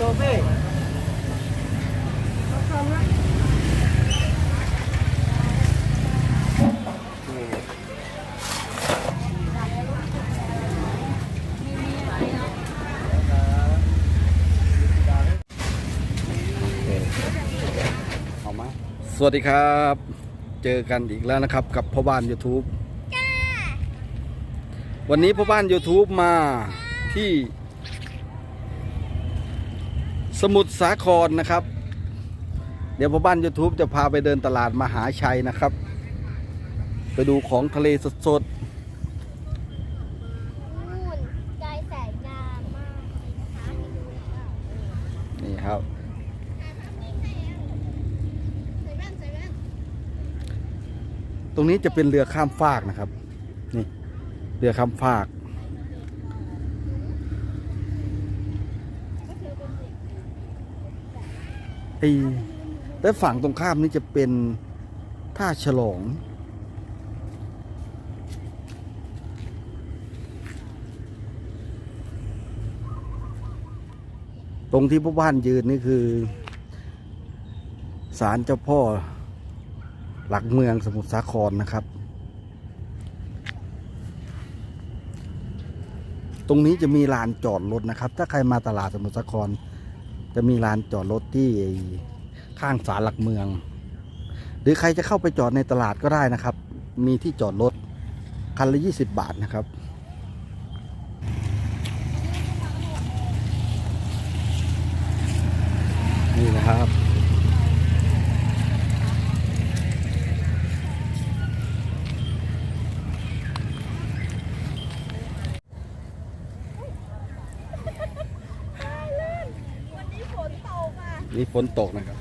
ตัวเพ่เอามาสวัสดีครับ เจอกันอีกแล้วนะครับ กับพ่อบ้าน YouTube วันนี้พ่อบ้าน YouTube มาที่ สมุทรสาครนะครับ เดี๋ยวพ่อบ้าน YouTube จะพาไปเดินตลาดมหาชัยนะครับ ไปดูของทะเลสดนู่นใจแสนงามมากเลยนะคะไปดูค่ะๆนี่ครับ ตรงนี้จะเป็นเรือข้ามฟากนะครับ นี่ เรือข้ามฟาก ไอ้และฝั่งตรงข้ามนี่จะเป็นท่าฉลอง ตรงที่พ่อบ้านยืนนี่คือศาลเจ้าพ่อหลักเมืองสมุทรสาครนะครับ ตรงนี้จะมีลานจอดรถนะครับ ถ้าใครมาตลาดสมุทรสาคร จะมีลานจอดรถที่ข้างศาลหลักเมือง หรือใครจะเข้าไปจอดในตลาดก็ได้นะครับ มีที่จอดรถคันละ 20 บาทนะครับนี่นะครับ วันนี้ฝนตกอะ นี่ฝนตกนะครับ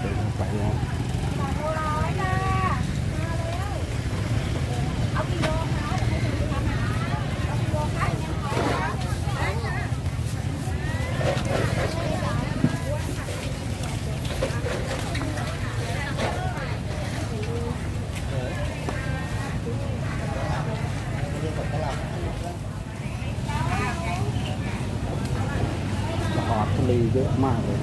เดินไปแล้ว ปลาทะเลเยอะมากเลย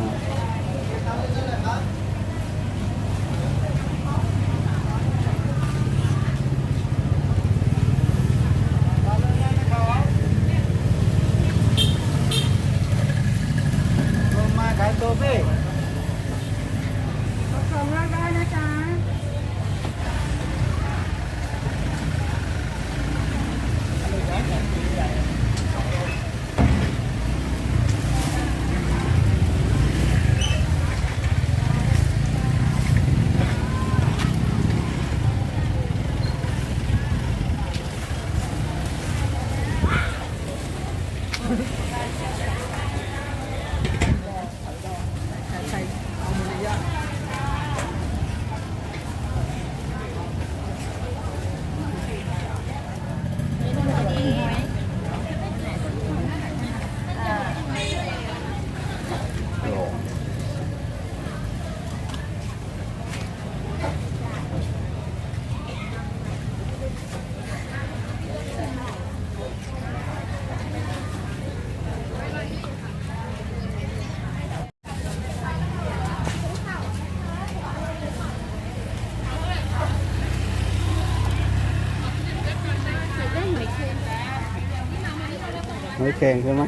หอยแครงใช่ไหม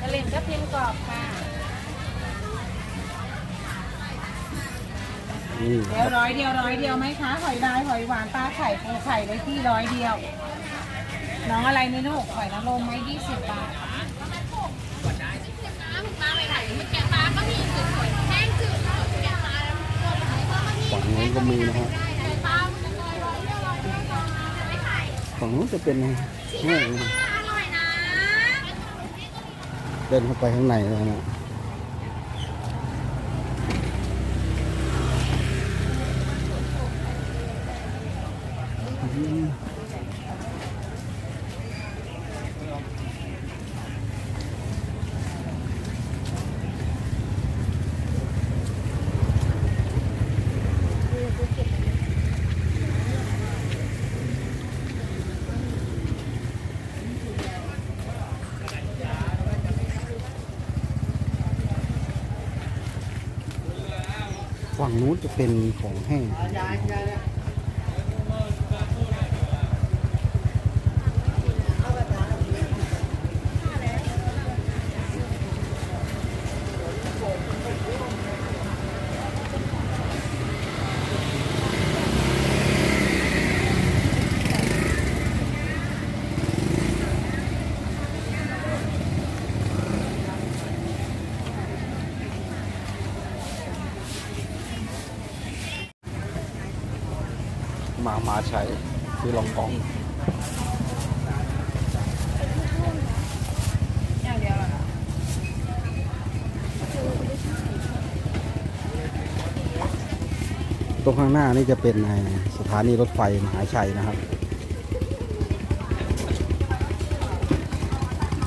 กระเหล่นก็เพียงกรอบค่ะนี่คเดี๋ยรัวบร้อยเดียวร้อยเดียวไหมคะ หอยลายหอยหวานปลาไข่ปูไข่ไว้ที่ร้อยเดียว น้องอะไรนี่ลูกหอยนางรมไหมยี่สิบบาทฝั่งนู้นก็มีนะฮะปลามันอร่อย ฝั่งนู้นก็มีนะฮะฝั่งนู้นจะเป็นไม่เดินเข้าไปข้างในแล้นะอืม นู้นจะเป็นของแห้ง มามาใช้คือลองกององตรงข้างหน้านี่จะเป็นไอ้สถานีรถไฟมหาชัยนะครับ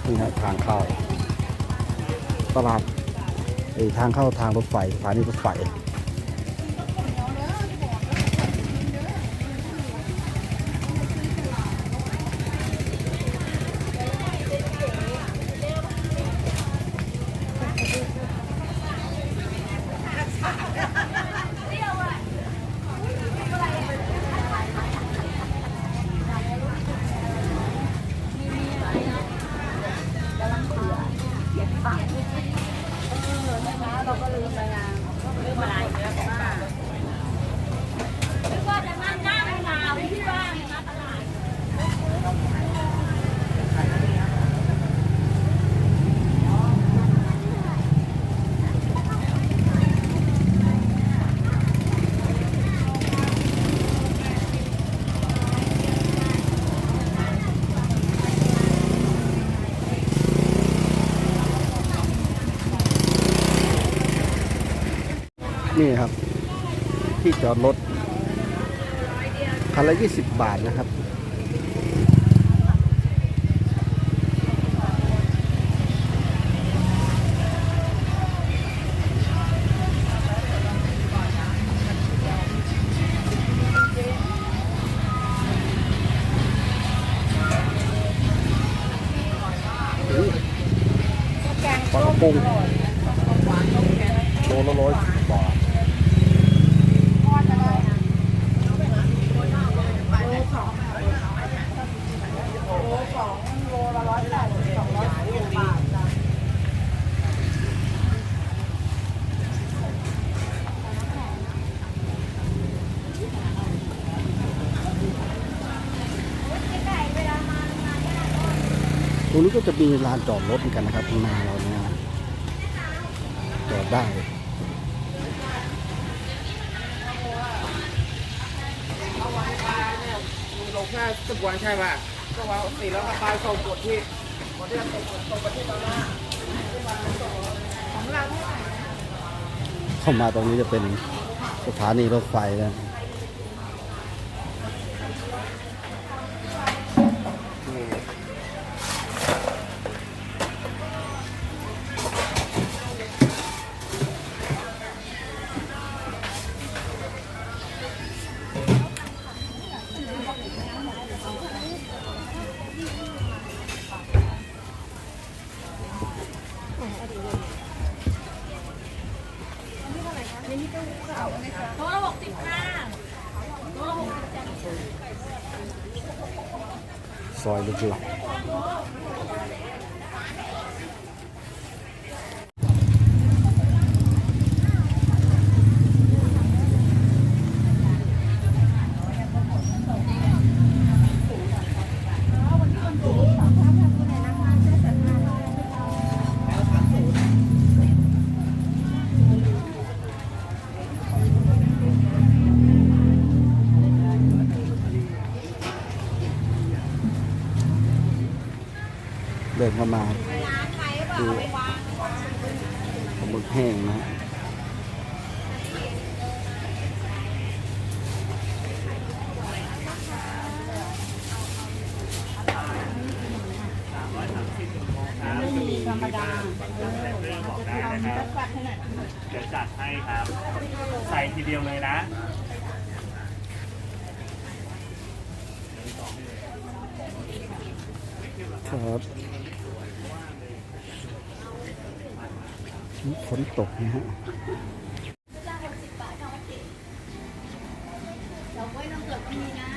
นี่นะทางเข้าตลาดไอ้ทางเข้าทางรถไฟสถานีรถไฟ 了。 นี่ครับ ที่จอดรถคันละยี่สิบบาทนะครับ ปลากระพงโลละร้อยสิบบาท รงนี้ก็จะมีลานจอดรถเหมือนกันนะครับข้างหน้าเราเนี่ยจอดได้ลงแค่สิบวันใช่ป่ะก็ว่าสี่แล้วก็ไปส่งกดที่วันที่ส่งส่งไปที่ตอนหน้าเข้ามาตรงนี้จะเป็นสถานีรถไฟนะ ซอยลึกหลัก ดินเข้ามาดูปลาหมึกแห้งนะธรรมดาบอกได้นะครับเดี๋ยวจัดให้ครับ ใส่ทีเดียวเลยนะครับ ฝนตกนะฮะเราไว้ต้องเกิดมีนะ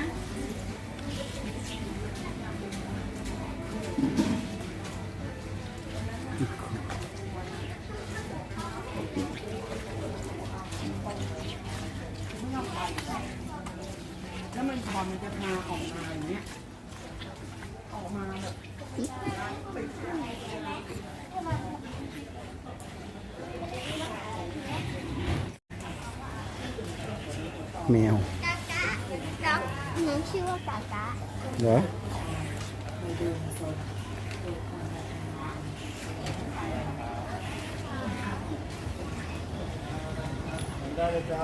แล้วมันพอมันจะพาออกมาอย่างเงี้ย ออกมาแบบ แมวกากะน้องน้องชื่อว่ากากะเหรอไป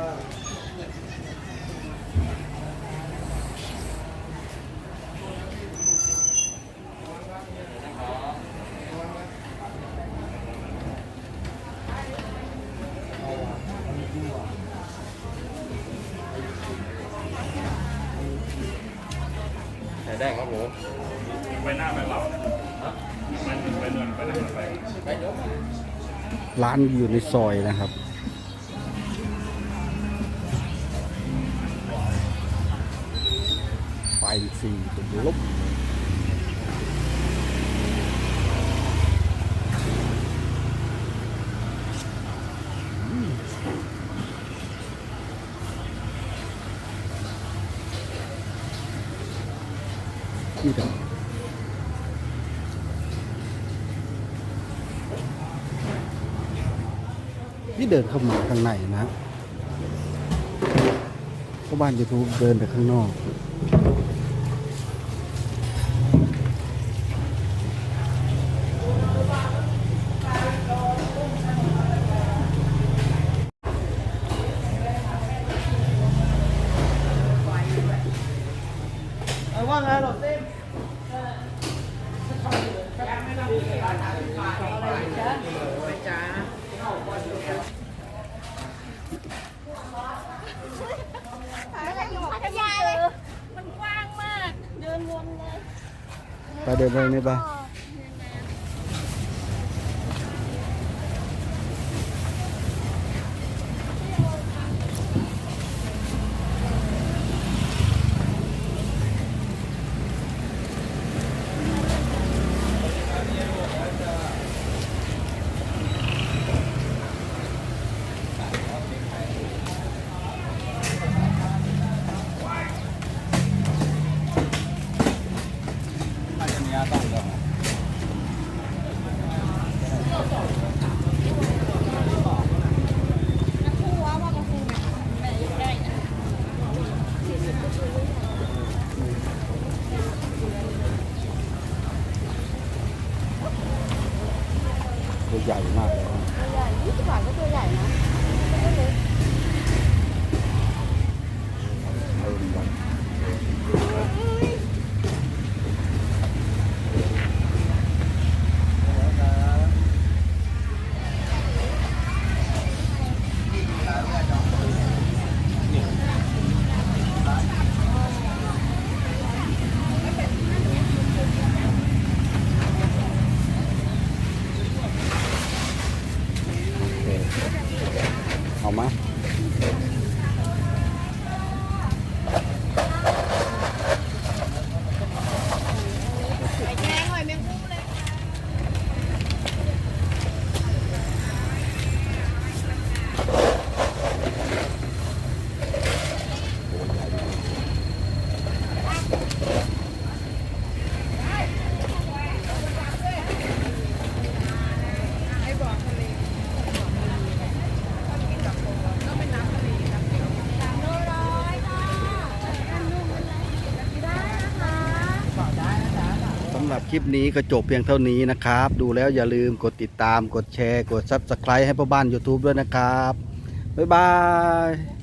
ร้านอยู่ในซอยนะครับ ไฟสี่เป็นลบ นี่เดินเข้ามาข้างในนะเข้าบ้านยูทูบเดินไปข้างนอก ว่าไงหรอเต้อะไรอยู่พัทยาเลย มันกว้างมาก เดินวนเลย ไปเดินไปนี่ไป ตัวใหญ่มากเลยตัวใหญ่ยี่สิบบาทก็ตัวใหญ่นะเอาดีกว่าโอเคำหรับค ลิปนี้ก็จบเพียงเท่านี้นะครับ ดูแล้วอย่าลืมกดติดตามกดแชร์ กด Subscribe ให้พ่อบ้าน YouTube ด้วยนะครับ บ๊ายบาย